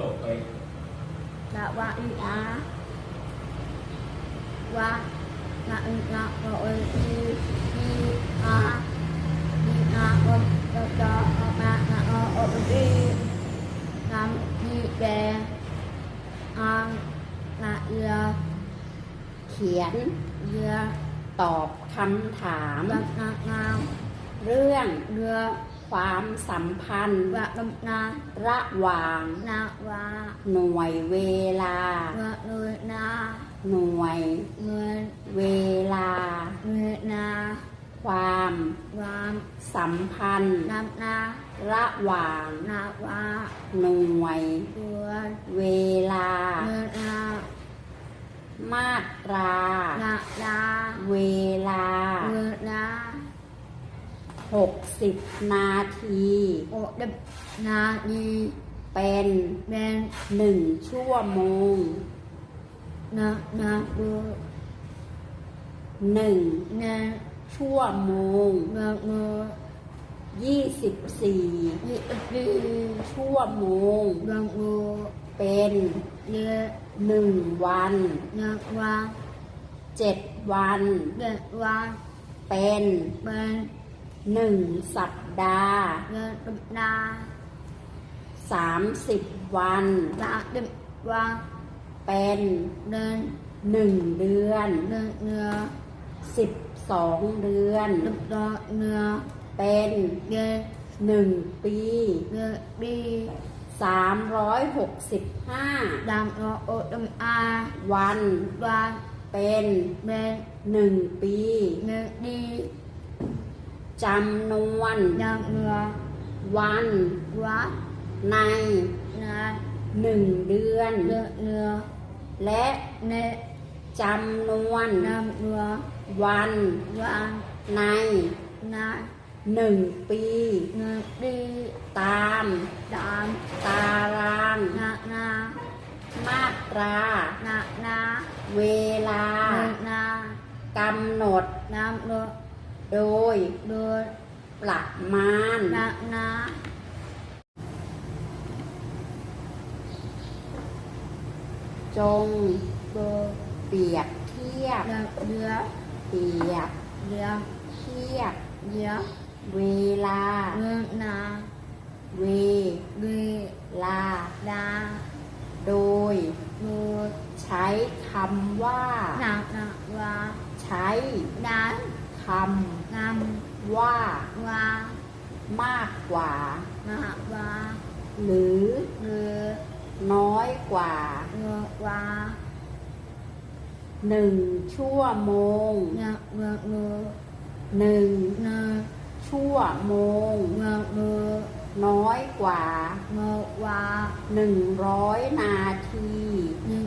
ตกไปละวะอีอาวะละอีละโออีอีอาอีอาโอตตออกมาละโอโอปีนำมีแกอังละเอือเขียนเรือตอบคำถามงาม เรื่อง đưa ความสัมพันธ์ và đâm na ระหว่าง na và หน่วยเวลา người người na หน่วย người เวลา người na ความ và สัมพันธ์ nam na ระหว่าง na và หน่วย người เวลา người na มาตรา na na เวลา người na 60 นาที ô đâm na đi เป็น bên หนึ่งชั่วโมง na na đưa หนึ่ง na ชั่วโมง ngờ ngờ ยี่สิบสี่ đi đi ชั่วโมง ngờ ngờ เป็น đi หนึ่งวัน na qua เจ็ดวัน để qua เป็น bên หนึ่งสัปดาห์เดือนสัปดาห์สามสิบวันสามสิบวันเป็นเดือนหนึ่งเดือนเดือนเนื้อสิบสองเดือนสิบสองเนื้อเป็นเดือนหนึ่งปีเดือนปีสามร้อยหกสิบห้าดำโอโอดำอาวันวันเป็นเป็นหนึ่งปีหนึ่งปี จำนวน đàm ngờ วัน quá ใน là หนึ่งเดือน ngờ ngờ และ nè จำนวน đàm ngờ วัน đoan ใน là หนึ่งปี ngờ đi ตาม đàm ตาราง na na มาตรา na na เวลา ngờ na กำหนด đàm ngờ โดย đưa ประมาณ na na จง bơ เปรียบเทียบ đàm đưa เปรียบ đàm เทียบ đưa เวลา ngờ na เว ghê ลา đà โดย đưa ใช้คำว่า na na và ใช้ đá ำงามำว่าวามากกว่า มากกว่าหรือเงือน้อยกว่าเงือว่าหนึ่งชั่วโมงเงือเงือเงือหนึ่งชั่วโมงเงือเงือน้อยกว่าเงือว่าหนึ่งร้อยนาทีหนึ่ง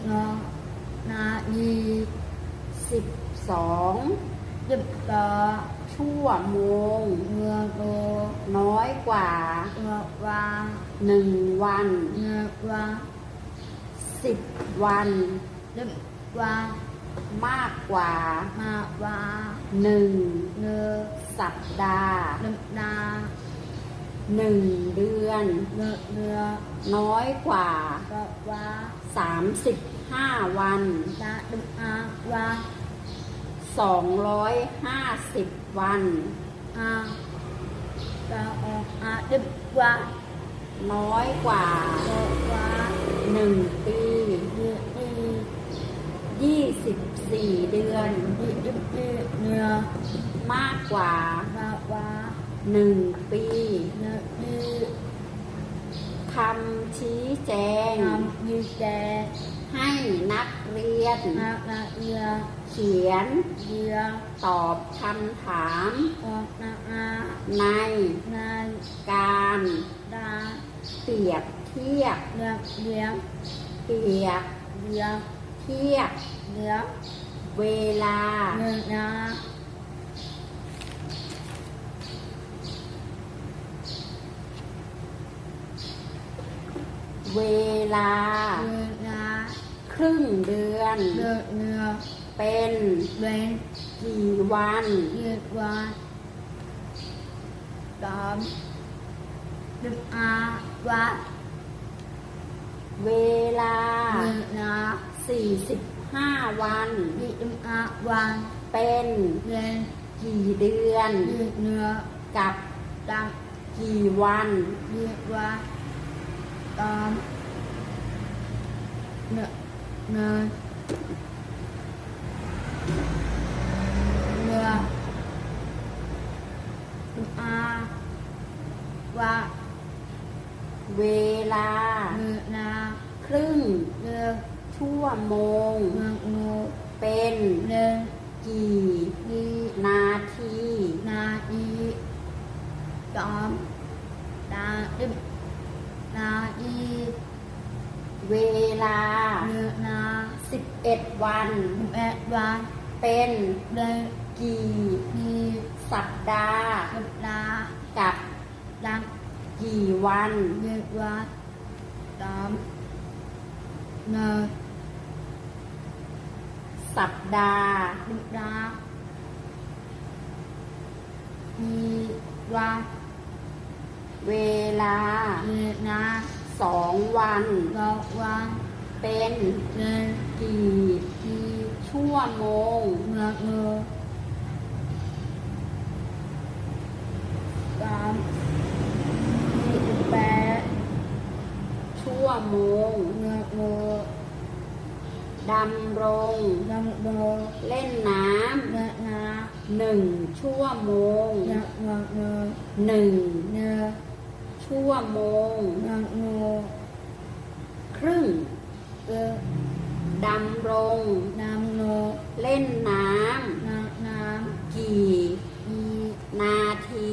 นาทีสิบสอง ยึดตะชั่วโมงเมื่อโตน้อยกว่าเมื่อว่าหนึ่งวันเมื่อว่าสิบวันยึดว่ามากกว่ามากว่าหนึ่งเนื้อสัปดาห์หนึ่งนาหนึ่งเดือนเนื้อเนื้อน้อยกว่าก็ว่าสามสิบห้าวันนะดึงอว่า สองร้อยห้าสิบวัออาอาดึกกว่าน้อยกว่า ออกกว่า1 ปี ดีดี24 เดือน ดีดีดีเนื้อมากกว่าหนึ่งปีคำชี้แจง ทำดีแจ ให้นักเรียน na na ia เขียน ia ตอบคำถาม o na a ใน na การ da เปรียบเทียบ liang liang เปรียบ liang เทียบ liang เวลา ngờ na เวลา ngờ na ครึ่งเดือน ngờ ngờ เป็น bên กี่วัน Diệt qua Đậm Đâm A Và เวลามีนา45วันที่อาวัน เป็นเรียนกี่เดือนที่เนื้อกับดังกี่วันเรียกว่าตามเนื้อ เนื้อเนื้ออาว่าเวลาเนื้อนาครึ่งเนื้อชั่วโมง เมืองงูเป็นเนื้อกี่ดีนาทีนาอีจอมนาดิมนาอีเวลาเนื้อ นา11วันแม่วันเป็นเดินกี่ดีสัปดาห์ สัปดาห์กับดังกี่วันเรียกว่าตามเนื้อสัปดาห์สัปดาห์มีวันเวลาเนื้อนาสองวัน ดอกวัน เป็นเดินกี่ดีชั่วโมงเมืองงูสามสี่สิบแปดชั่วโมงเมืองงูดำรงดำโดเล่นน้เนื้อนาำหนึ่งชั่วโมงเนื้อเมืองงูหนึ่งเนื้อชั่วโมงเมืองงูครึ่ง เออดำรงน้ำงูเล่นน้น้ำน้ำกี่ำอีนาที